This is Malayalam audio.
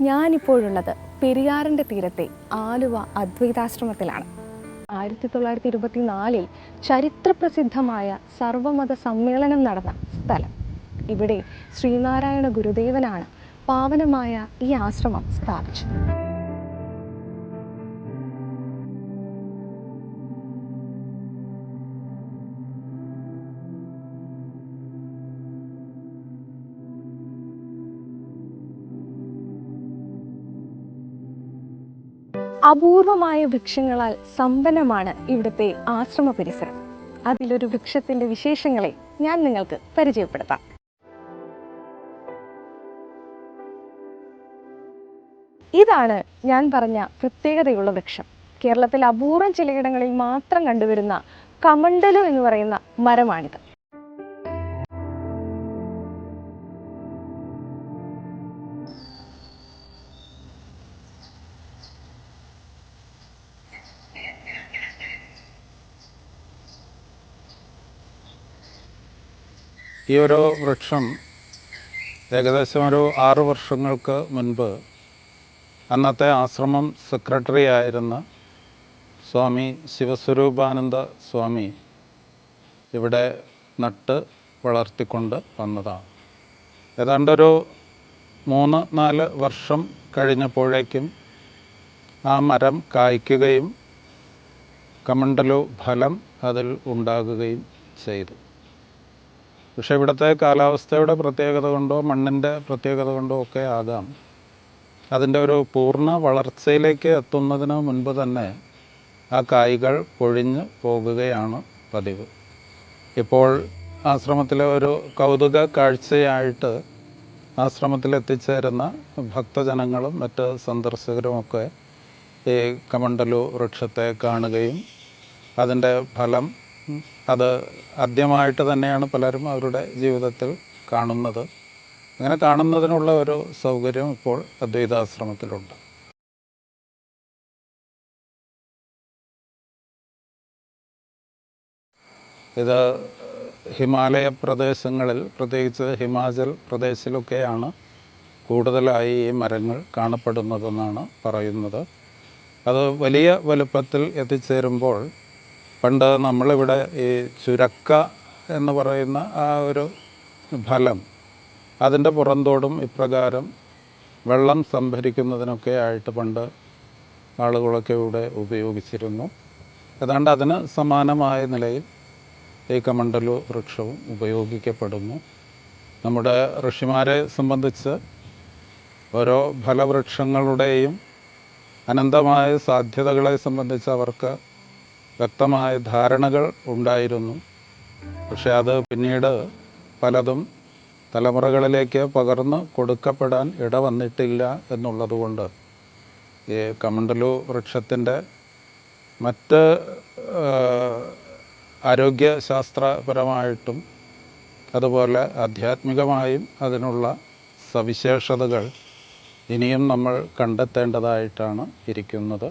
ഞാനിപ്പോഴുള്ളത് പെരിയാറിന്റെ തീരത്തെ ആലുവ അദ്വൈതാശ്രമത്തിലാണ്. ആയിരത്തി തൊള്ളായിരത്തി ഇരുപത്തി നാലിൽ ചരിത്രപ്രസിദ്ധമായ സർവമത സമ്മേളനം നടന്ന സ്ഥലം. ഇവിടെ ശ്രീനാരായണ ഗുരുദേവനാണ് പാവനമായ ഈ ആശ്രമം സ്ഥാപിച്ചത്. അപൂർവമായ വൃക്ഷങ്ങളാൽ സമ്പന്നമാണ് ഇവിടുത്തെ ആശ്രമ പരിസരം. അതിലൊരു വൃക്ഷത്തിന്റെ വിശേഷങ്ങളെ ഞാൻ നിങ്ങൾക്ക് പരിചയപ്പെടുത്താം. ഇതാണ് ഞാൻ പറഞ്ഞ പ്രത്യേകതയുള്ള വൃക്ഷം. കേരളത്തിൽ അപൂർവം ചിലയിടങ്ങളിൽ മാത്രം കണ്ടുവരുന്ന കമണ്ടലു എന്ന് പറയുന്ന മരമാണിത്. ഈ ഒരു വൃക്ഷം ഏകദേശം ഒരു ആറു വർഷങ്ങൾക്ക് മുൻപ് അന്നത്തെ ആശ്രമം സെക്രട്ടറി ആയിരുന്ന സ്വാമി ശിവസ്വരൂപാനന്ദ സ്വാമി ഇവിടെ നട്ട് വളർത്തിക്കൊണ്ട് വന്നതാണ്. ഏതാണ്ടൊരു മൂന്ന് നാല് വർഷം കഴിഞ്ഞപ്പോഴേക്കും ആ മരം കായ്ക്കുകയും കമണ്ടലു ഫലം അതിൽ ഉണ്ടാകുകയും ചെയ്തു. പക്ഷെ ഇവിടുത്തെ കാലാവസ്ഥയുടെ പ്രത്യേകത കൊണ്ടോ മണ്ണിന്റെ പ്രത്യേകത കൊണ്ടോ ഒക്കെ ആകാം. അതിന്റെ ഒരു പൂർണ വളർച്ചയിലേക്ക് എത്തുന്നതിന് മുൻപ് തന്നെ ആ കായ്കൾ പൊഴിഞ്ഞ് പോകുകയാണ് പതിവ്. ഇപ്പോൾ ആശ്രമത്തിലെ ഒരു കൗതുക കാഴ്ചയായിട്ട് ആശ്രമത്തിൽ എത്തിച്ചേരുന്ന ഭക്തജനങ്ങളും മറ്റ് സന്ദർശകരുമൊക്കെ ഈ കമണ്ടലു വൃക്ഷത്തെ കാണുകയും അതിന്റെ ഫലം അത് ആദ്യമായിട്ട് തന്നെയാണ് പലരും അവരുടെ ജീവിതത്തിൽ കാണുന്നത്. അങ്ങനെ കാണുന്നതിനുള്ള ഒരു സൗകര്യം ഇപ്പോൾ അദ്വൈതാശ്രമത്തിലുണ്ട്. ഇത് ഹിമാലയ പ്രദേശങ്ങളിൽ പ്രത്യേകിച്ച് ഹിമാചൽ പ്രദേശിലൊക്കെയാണ് കൂടുതലായി ഈ മരങ്ങൾ കാണപ്പെടുന്നതെന്നാണ് പറയുന്നത്. അത് വലിയ വലുപ്പത്തിൽ എത്തിച്ചേരുമ്പോൾ പണ്ട് നമ്മളിവിടെ ഈ ചുരക്ക എന്ന് പറയുന്ന ആ ഒരു ഫലം അതിന്റെ പുറന്തോടും ഇപ്രകാരം വെള്ളം സംഭരിക്കുന്നതിനൊക്കെ ആയിട്ട് പണ്ട് ആളുകളൊക്കെ ഇവിടെ ഉപയോഗിച്ചിരുന്നു. ഏതാണ്ട് അതിന് സമാനമായ നിലയിൽ ഈ കമണ്ടലു വൃക്ഷവും ഉപയോഗിക്കപ്പെടുന്നു. നമ്മുടെ ഋഷിമാരെ സംബന്ധിച്ച് ഓരോ ഫലവൃക്ഷങ്ങളുടെയും അനന്തമായ സാധ്യതകളെ സംബന്ധിച്ച് അവർക്ക് വ്യക്തമായ ധാരണകൾ ഉണ്ടായിരുന്നു. പക്ഷെ അത് പിന്നീട് പലതും തലമുറകളിലേക്ക് പകർന്ന് കൊടുക്കപ്പെടാൻ ഇടവന്നിട്ടില്ല എന്നുള്ളതുകൊണ്ട് ഈ കമണ്ടലു വൃക്ഷത്തിന്റെ മറ്റ് ആരോഗ്യശാസ്ത്രപരമായിട്ടും അതുപോലെ ആധ്യാത്മികമായും അതിനുള്ള സവിശേഷതകൾ ഇനിയും നമ്മൾ കണ്ടെത്തേണ്ടതായിട്ടാണ് ഇരിക്കുന്നത്.